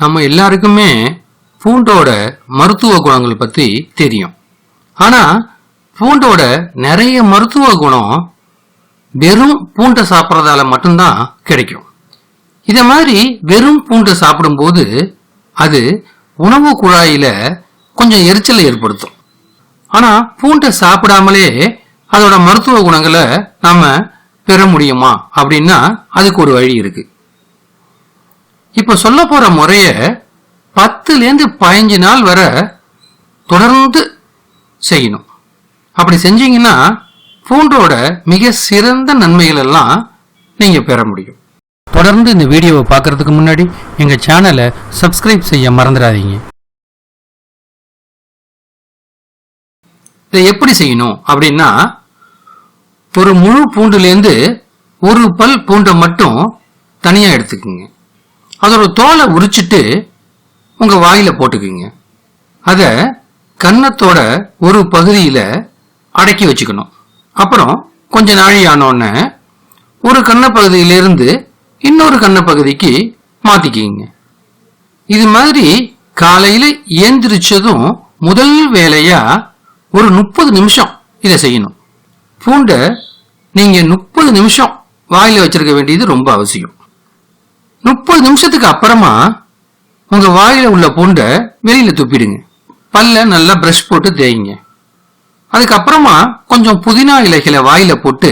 நம்ம எல்லாருக்குமே பூண்டோட மருத்துவ குணங்கள் பற்றி தெரியும். ஆனால் பூண்டோட நிறைய மருத்துவ குணம் வெறும் பூண்டை சாப்பிட்றதால மட்டும்தான் கிடைக்கும். இதை மாதிரி வெறும் பூண்டை சாப்பிடும்போது அது உணவு குழாயில் கொஞ்சம் எரிச்சலை ஏற்படுத்தும். ஆனால் பூண்டை சாப்பிடாமலே அதோட மருத்துவ குணங்களை நாம் பெற முடியுமா? அப்படின்னா அதுக்கு ஒரு வழி இருக்குது இப்ப சொல்ல போற முறைய பத்துலேருந்து பதினஞ்சு நாள் வரை தொடர்ந்து செய்யணும். அப்படி செஞ்சீங்கன்னா பூண்டோட மிக சிறந்த நன்மைகள் எல்லாம் நீங்க பெற முடியும். தொடர்ந்து இந்த வீடியோவை பார்க்கறதுக்கு முன்னாடி எங்க சேனலை சப்ஸ்கிரைப் செய்ய மறந்துடாதீங்க. இதை எப்படி செய்யணும் அப்படின்னா ஒரு முழு பூண்டுலேருந்து ஒரு பல் பூண்டை மட்டும் தனியாக எடுத்துக்குங்க. அதோட தோலை உரிச்சிட்டு உங்கள் வாயில் போட்டுக்குங்க அதை கன்னத்தோட ஒரு பகுதியில் அடக்கி வச்சுக்கணும். அப்புறம் கொஞ்ச நாழி ஆனோடனே ஒரு கன்னப்பகுதியிலிருந்து இன்னொரு கன்னப்பகுதிக்கு மாற்றிக்கிங்க இது மாதிரி காலையில் ஏந்திரிச்சதும் முதல் வேலையாக ஒரு முப்பது நிமிஷம் இதை செய்யணும். பூண்டை நீங்கள் முப்பது நிமிஷம் வாயில் வச்சிருக்க வேண்டியது ரொம்ப அவசியம். முப்பது நிமிஷத்துக்கு அப்புறமா உங்கள் வாயில் உள்ள பூண்டை வெளியில் துப்பிடுங்க. பல்ல நல்லா ப்ரஷ் போட்டு தேய்ங்க. அதுக்கப்புறமா கொஞ்சம் புதினா இலைகளை வாயில போட்டு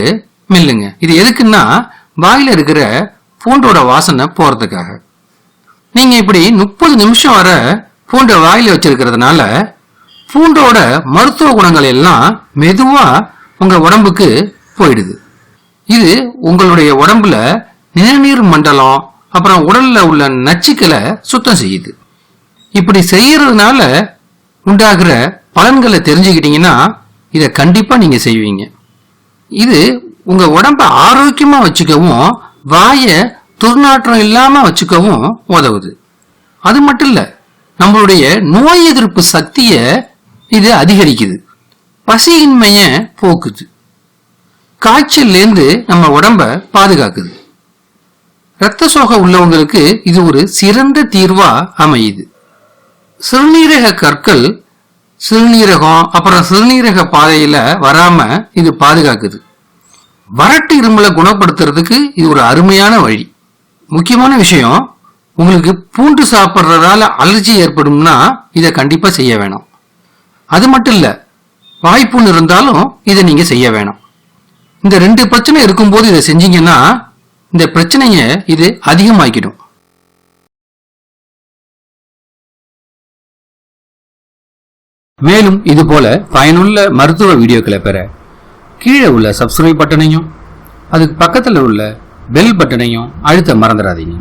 மெல்லுங்க. இது எதுக்குன்னா வாயில இருக்கிற பூண்டோட வாசனை போறதுக்காக. நீங்க இப்படி முப்பது நிமிஷம் வர பூண்டை வாயில வச்சிருக்கிறதுனால பூண்டோட மருத்துவ குணங்கள் எல்லாம் மெதுவா உங்க உடம்புக்கு போயிடுது. இது உங்களுடைய உடம்புல நிணநீர் மண்டலம் அப்புறம் உடல்ல உள்ள நச்சுக்களை சுத்தம் செய்யுது. இப்படி செய்யறதுனால உண்டாகிற பலன்களை தெரிஞ்சுக்கிட்டீங்கன்னா இதை கண்டிப்பா நீங்க செய்வீங்க. இது உங்க உடம்ப ஆரோக்கியமா வச்சுக்கவும் வாயை துர்நாற்றம் இல்லாம வச்சுக்கவும் உதவுது. அது மட்டும் இல்ல நம்மளுடைய நோய் எதிர்ப்பு சக்தியை இது அதிகரிக்குது. பசியின்மைய போக்குது. காய்ச்சல்லேருந்து நம்ம உடம்ப பாதுகாக்குது. இரத்த சோகை உள்ளவங்களுக்கு இது ஒரு சிறந்த தீர்வா அமையுது. சிறுநீரக கற்கள் சிறுநீரகம் அப்புறம் சிறுநீரக பாதையில வராம இது பாதுகாக்குது. வறட்டு இருமலை குணப்படுத்துறதுக்கு இது ஒரு அருமையான வழி. முக்கியமான விஷயம் உங்களுக்கு பூண்டு சாப்பிட்றதால அலர்ஜி ஏற்படும்னா இதை கண்டிப்பாக செய்ய வேணும். அது மட்டும் இல்லை வாய்ப்புன்னு இருந்தாலும் இதை நீங்கள் செய்ய வேணும். இந்த ரெண்டு பிரச்சனை இருக்கும்போது இதை செஞ்சீங்கன்னா இந்த பிரச்சனைய இது அதிகமாக்கிடும். மேலும் இது போல பயனுள்ள மருத்துவ வீடியோக்களை பெற கீழே உள்ள சப்ஸ்கிரைப் பட்டனையும் அதுக்கு பக்கத்தில் உள்ள பெல் பட்டனையும் அழுத்த மறந்துடாதீங்க.